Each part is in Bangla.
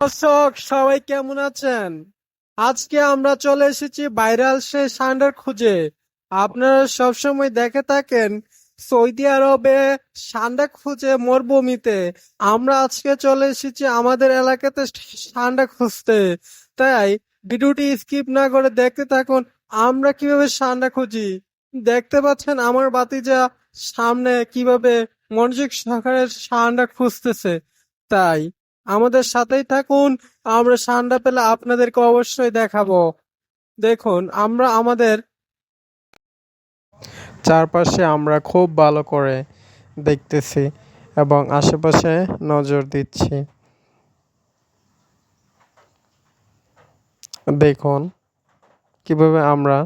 দর্শক, সবাই কেমন আছেন? আজকে আমরা চলে এসেছি ভাইরাল সে সান্ডার খুঁজে। আপনারা সবসময় দেখে থাকেন সৌদি আরবে সান্ডা খুঁজে মরুভূমিতে। আমরা আজকে চলে এসেছি আমাদের এলাকাতে সান্ডা খুঁজতে। তাই ভিডিওটি স্কিপ না করে দেখতে থাকুন, আমরা কীভাবে সান্ডা খুঁজি। দেখতে পাচ্ছেন আমার বাতিজা সামনে কীভাবে মনোযোগ সহকারে সান্ডা খুঁজতেছে। তাই আমাদের সাথেই থাকুন। আমরা সান্ডা পেলে আপনাদেরকে অবশ্যই দেখাবো। দেখুন, আমরা আমাদের চারপাশে আমরা খুব ভালো করে দেখতেছি এবং আশেপাশে নজর দিচ্ছি। দেখুন, কীভাবে আমরা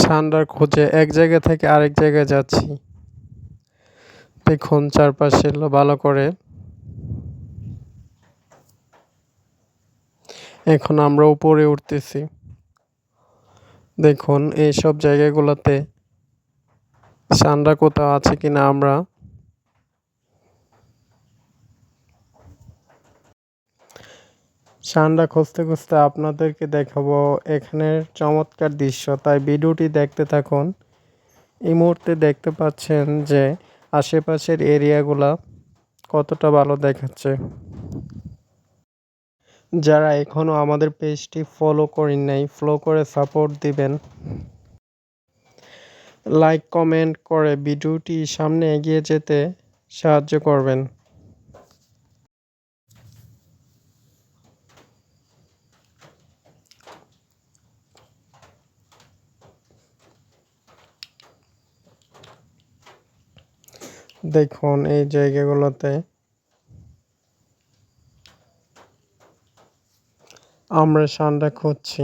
সান্ডার খোঁজে এক জায়গা থেকে আরেক জায়গায় যাচ্ছি। দেখুন চারপাশে ভালো করে। এখন আমরা উপরে উঠতেছি। দেখুন এই সব জায়গাগুলোতে সান্ডা কোথাও আছে কিনা আমরা সান্ডা খুঁজতে খুঁজতে আপনাদেরকে দেখাবো এখানের চমৎকার দৃশ্য। তাই ভিডিওটি দেখতে থাকুন। এই মুহূর্তে দেখতে পাচ্ছেন যে আশেপাশের এরিয়াগুলা কতটা ভালো দেখাচ্ছে? যারা এখনও আমাদের পেজটি ফলো করেন নাই ফলো করে সাপোর্ট দিবেন। লাইক কমেন্ট করে ভিডিওটি সামনে এগিয়ে যেতে সাহায্য করবেন। দেখুন এই জায়গাগুলোতে। আমরা সানটা খুঁজছি।